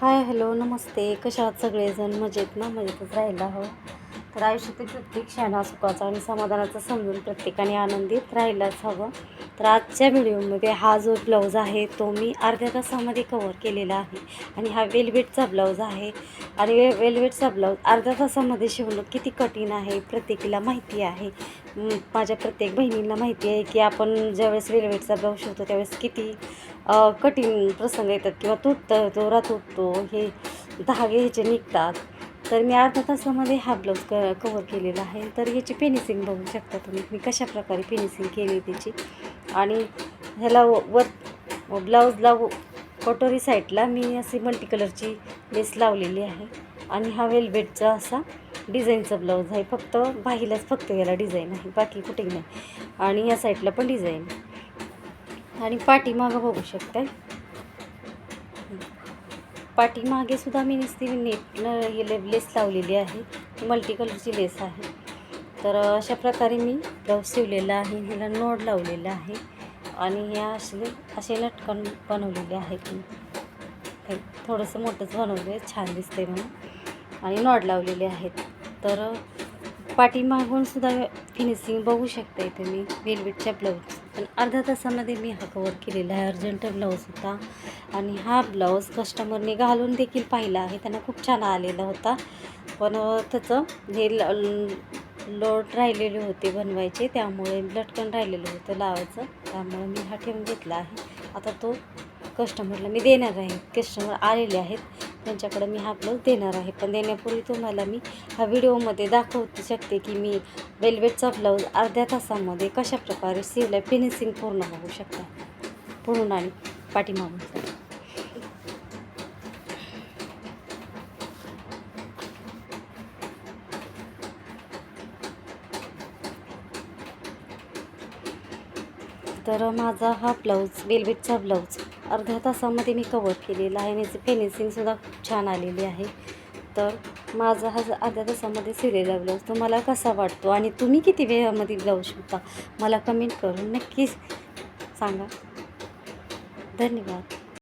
Hi hello नमस्ते. कशा आहात सगळेजण? मजेत ना? मजेतच राहिला हो. तर आयुष्यातील प्रत्येक क्षणा सुखाचा आणि समाधानाचा समजून प्रत्येकाने आनंदित राहिलाच हवं. तर आजच्या व्हिडिओमध्ये हा जो ब्लाऊज आहे तो मी अर्ध्या तासामध्ये कवर केलेला आहे. आणि हा वेलवेटचा ब्लाऊज आहे. आणि वे वेलवेटचा ब्लाऊज अर्ध्या तासामध्ये शिवणं किती कठीण आहे प्रत्येकीला माहिती आहे. माझ्या प्रत्येक बहिणींना माहिती आहे की आपण ज्यावेळेस वेलवेटचा ब्लाऊज शिवतो त्यावेळेस किती कठीण प्रसंग येतात किंवा तुटतं दोरा तुटतो हे धागे ह्याचे निघतात. तर मी अर्धा तासामध्ये हा ब्लाऊज क कवर केलेला आहे. तर याची फिनिशिंग बघू शकता तुम्ही. मी कशा प्रकारे फिनिशिंग केली त्याची? आणि ह्याला व- वर ब्लाऊजला व- कटोरी साईडला मी अशी मल्टी कलरची लेस लावलेली आहे. आणि हा वेलवेटचा असा डिझाईनचा ब्लाऊज आहे. फक्त बाहीलाच फक्त याला डिझाईन आहे. बाकी कुठे नाही. आणि या साईडला पण डिझाईन आणि पाठीमागं बघू शकताय. पाठीमागे सुद्धा मी नुसती नेट लेस लावलेली आहे. मल्टी कलरची लेस आहे. तर अशा प्रकारे मी ब्लाऊज शिवलेला आहे ह्याला नोड लावलेला आहे आणि ह्या असे असे लटकन बनवलेले आहेत मी. थोडंसं मोठंच बनवले छान दिसते म्हणून. आणि नॉड लावलेले आहेत. तर पाठीमागून सुद्धा फिनिशिंग बघू शकता इथे मी वेलवेटच्या ब्लाऊज पण अर्ध्या तासामध्ये मी हा कवर केलेला आहे अर्जंट ब्लाऊज होता. आणि हा ब्लाऊज कस्टमरने घालून देखील पाहिला आहे. त्यांना खूप छान आलेला होता. पण त्याचं हे ल लोट राहिलेले होते बनवायचे त्यामुळे लटकन राहिलेलं होतं लावायचं. त्यामुळे मी हा ठेवून घेतला आहे. आता तो कस्टमरला मी देणार आहे. कस्टमर आलेले आहेत. त्यांच्याकडे मी हा ब्लाऊज देणार आहे. पण देण्यापूर्वी तुम्हाला मी हा व्हिडिओमध्ये दाखवू शकते की मी वेलवेटचा ब्लाऊज अर्ध्या तासामध्ये कशा प्रकारे शिवला फिनिशिंग पूर्ण होऊ शकता. पूर्ण आणि पाठीमागून. तर माझा हा ब्लाऊज वेलवेटचा ब्लाऊज अर्ध्या तासामध्ये मी कवर केलेला आहे. आणि याची फिनिशिंगसुद्धा खूप छान आलेली आहे. तर माझा हा अर्ध्या तासामध्ये शिवलेला ब्लाऊज तुम्हाला कसा वाटतो? आणि तुम्ही किती वेळामध्ये ब्लाऊज शिवता? मला कमेंट करून नक्कीच सांगा. धन्यवाद.